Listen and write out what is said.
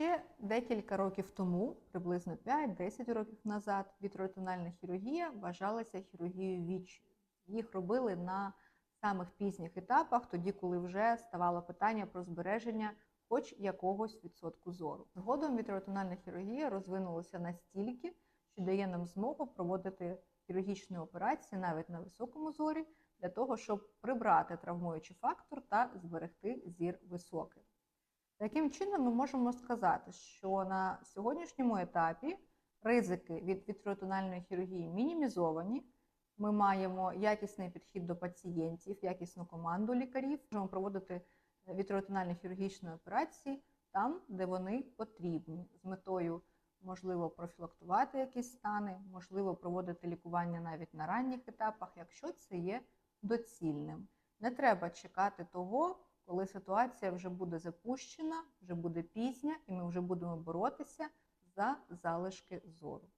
Ще декілька років тому, приблизно 5-10 років назад, вітреотональна хірургія вважалася хірургією віччю. Їх робили на самих пізніх етапах, тоді, коли вже ставало питання про збереження хоч якогось відсотку зору. Згодом вітреотональна хірургія розвинулася настільки, що дає нам змогу проводити хірургічні операції навіть на високому зорі, для того, щоб прибрати травмуючий фактор та зберегти зір високий. Таким чином, ми можемо сказати, що на сьогоднішньому етапі ризики від вітреотональної хірургії мінімізовані. Ми маємо якісний підхід до пацієнтів, якісну команду лікарів. Можемо проводити вітреотональні хірургічні операції там, де вони потрібні, з метою можливо профілактувати якісь стани, можливо проводити лікування навіть на ранніх етапах, якщо це є доцільним. Не треба чекати того, коли ситуація вже буде запущена, вже буде пізня, і ми вже будемо боротися за залишки зору.